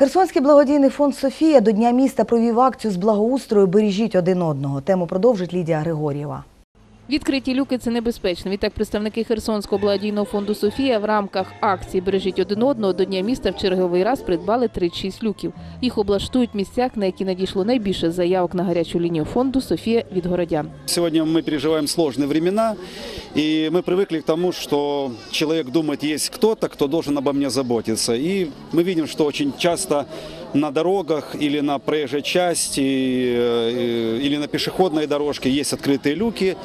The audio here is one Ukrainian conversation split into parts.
Херсонський благодійний фонд Софія до Дня міста провів акцію з благоустрою Бережіть один одного. Тему продовжить Лідія Григор'єва. Відкриті люки це небезпечно. Відтак представники Херсонського благодійного фонду Софія в рамках акції Бережіть один одного до Дня міста в черговий раз придбали 36 люків. Їх облаштують в місцях, на які надійшло найбільше заявок на гарячу лінію фонду Софія від городян. Сегодня мы переживаем сложные времена, и мы привыкли к тому, что человек думает, есть кто-то, кто должен обо мне заботиться. И мы видим, что очень часто на дорогах или на проезжей части, э, или на пешеходной дорожке есть открытые люки.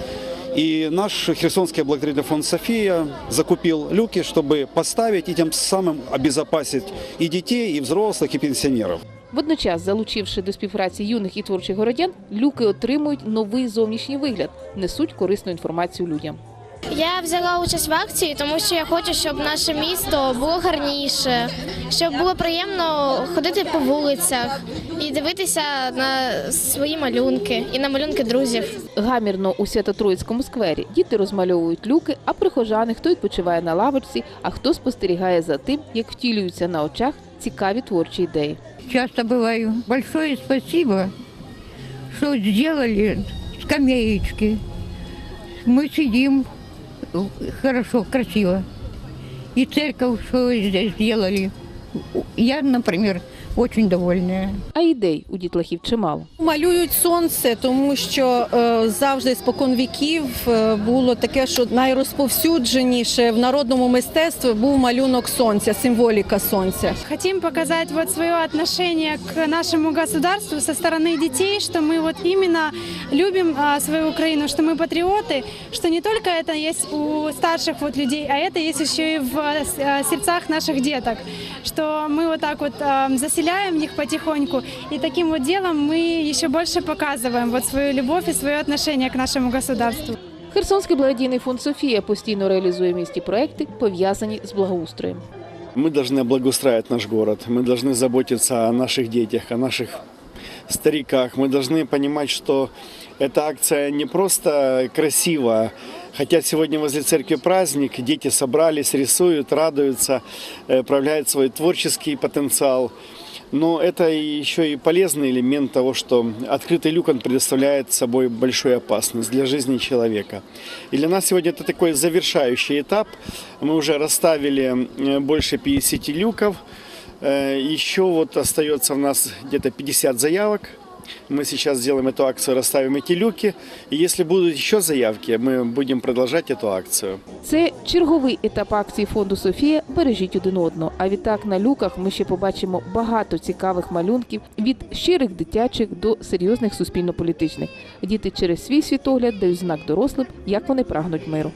И наш Херсонский благотворительный фонд «София» закупил люки, чтобы поставить и тем самым обезопасить и детей, и взрослых, и пенсионеров. Водночас, залучивши до співпраці юних і творчих городян, люки отримують новий зовнішній вигляд, несуть корисну інформацію людям. Я взяла участь в акції, тому що я хочу, щоб наше місто було гарніше, щоб було приємно ходити по вулицях і дивитися на свої малюнки і на малюнки друзів. Гамірно у Свято-Троїцькому сквері діти розмальовують люки, а прихожани хто відпочиває на лавочці, а хто спостерігає за тим, як втілюються на очах цікаві творчі ідеї. часто бываю. Большое спасибо, что сделали скамеечки. Мы сидим э, хорошо, красиво. И церковь, что здесь сделали. Я, например, очень довольная. А ідей у дітлахів чимало. Малюють сонце, тому що е, завжди спокон віків е, було таке, що найрозповсюдженіше в народному мистецтві був малюнок сонця, символіка сонця. Хотим показать вот свое отношение к нашему государству со стороны детей, что мы вот именно любим а, свою Украину, что мы патриоты, что не только это есть у старших вот людей, а это есть еще и в а, с- а, сердцах наших деток, что мы вот так вот а, заселяем их потихоньку, и таким вот делом мы еще больше показываем вот свою любовь и свое отношение к нашему государству. Херсонський благодійний фонд Софія постійно реалізує в місті проекти, пов'язані з благоустроєм. Мы должны благоустраивать наш город, мы должны заботиться о наших детях, о наших стариках. Мы должны понимать, что эта акция не просто красивая. Хотя сегодня возле церкви праздник, дети собрались, рисуют, радуются, э, проявляют свой творческий потенциал. Но это еще и полезный элемент того, что открытый люк он предоставляет собой большую опасность для жизни человека. И для нас сегодня это такой завершающий этап. Мы уже расставили э, больше 50 люков. Э, Еще вот остается у нас где-то 50 заявок. Мы сейчас сделаем эту акцию, расставим эти люки. И если будут еще заявки, мы будем продолжать эту акцию. Це черговий етап акції фонду Софія Бережіть один одного. А відтак на люках ми ще побачимо багато цікавих малюнків від щирих дитячих до серйозних суспільно-політичних. Діти через свій світогляд дають знак дорослим, як вони прагнуть миру.